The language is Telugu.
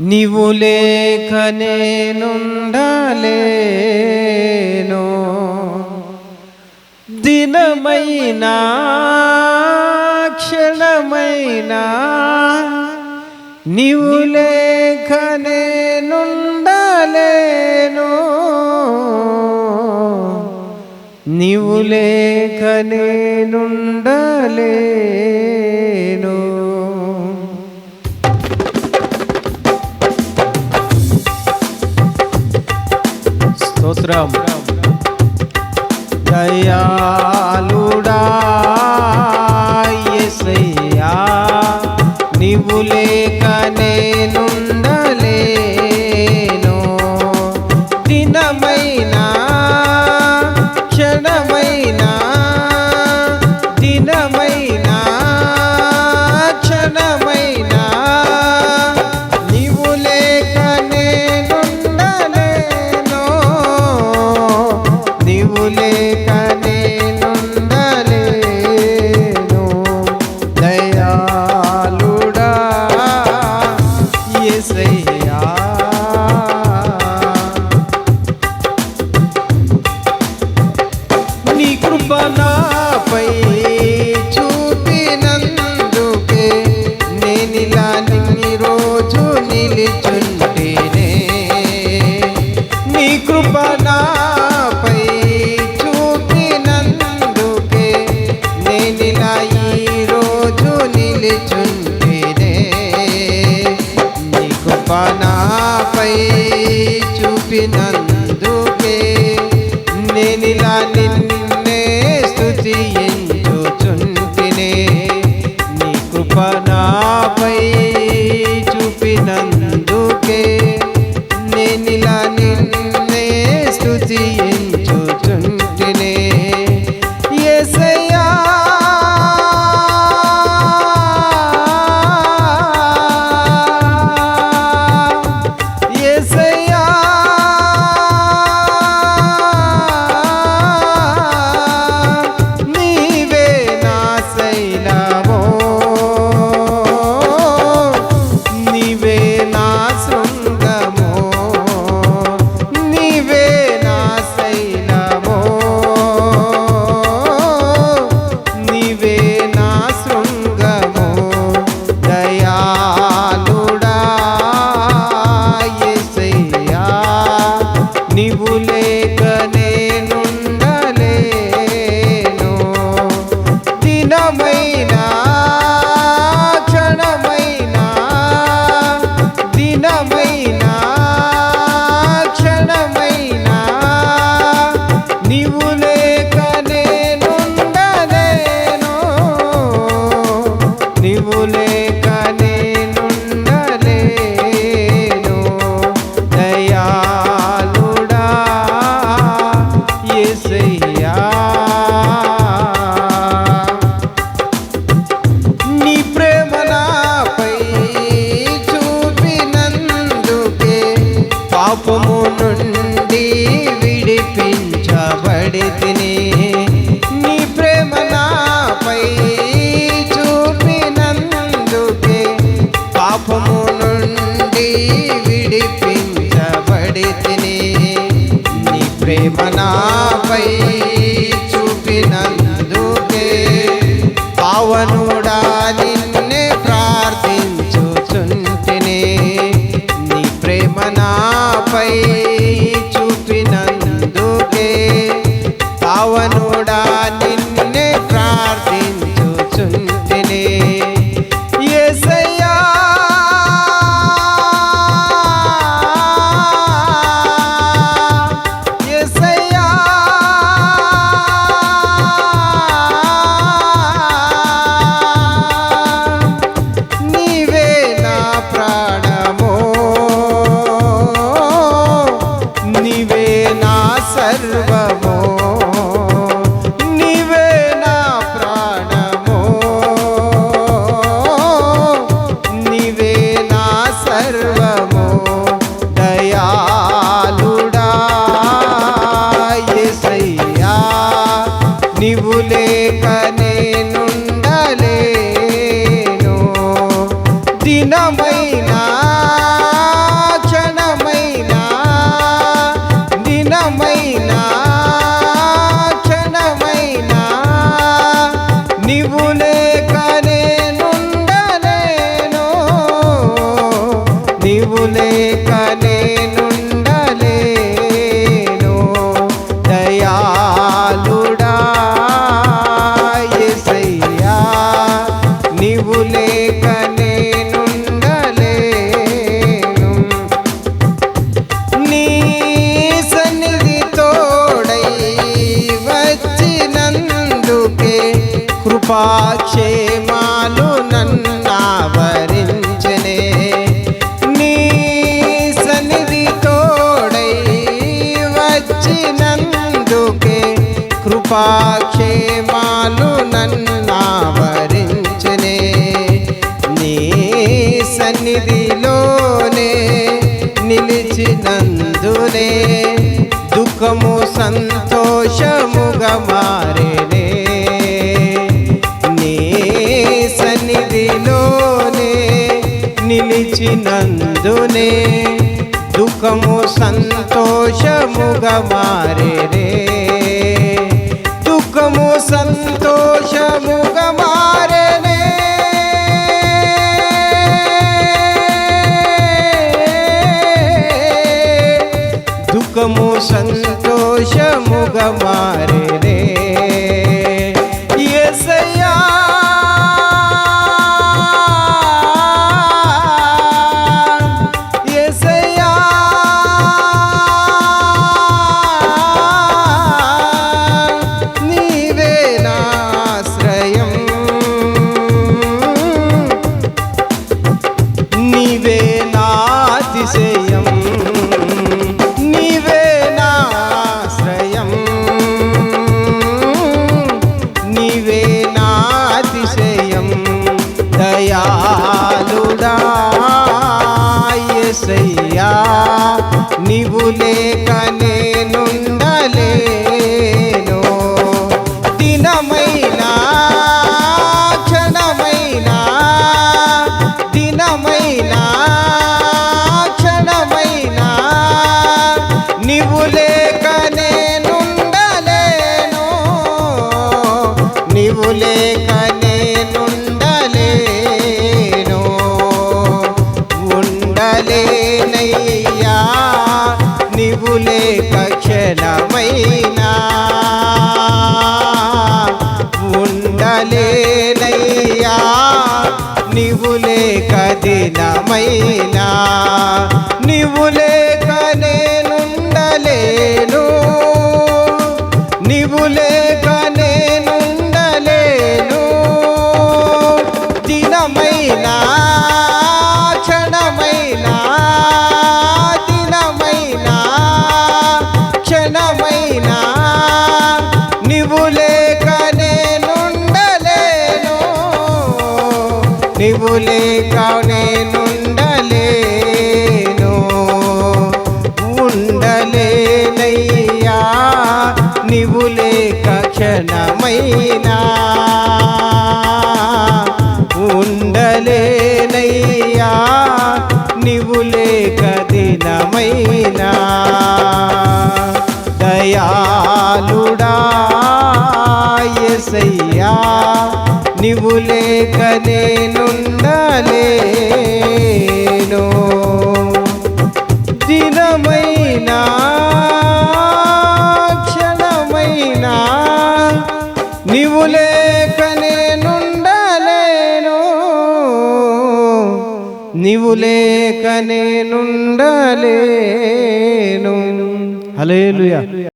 నీవు లేఖనే నుండలేను దినమైనా క్షణమైనా నీవు లేఖనే నుండలేను నీవు లేఖనే నుండలేను స్తోత్రం. దయా కృపణపై చూపినంత 飞。దినమైనా కృపాక్షేమాలు నన్నావరించనే. నీ సన్నిధి తోడై వచ్చినందుకే కృపాక్షేమాలు నన్నావరించనే. నీ సన్నిధిలోనే నిలిచినందునే దుఃఖము సంతోషముగా పిలిచినందునే దుఃఖము సంతోషముగా మారేనే నాతిశయం నీవే నాశ్రయం నీవే నాతిశయం దయాళుడా యేసయ్యా నీవు లేక నీవు లేక దినమైనా నీవు లేక నేనుండలేను. నీవు లేక నేనుండలేను. ఉండలేనయ్యా నీవు లేక క్షణమైనా. ఉండలేనయ్యా నీవు లేక దినమైనా. దయాళుడా యేసయ్యా నీవు లేక నేనుండలేను. దినమైనా క్షణమైనా నీవు లేక నేనుండలేను. నీవు లేక నేనుండలేను. హలేలుయా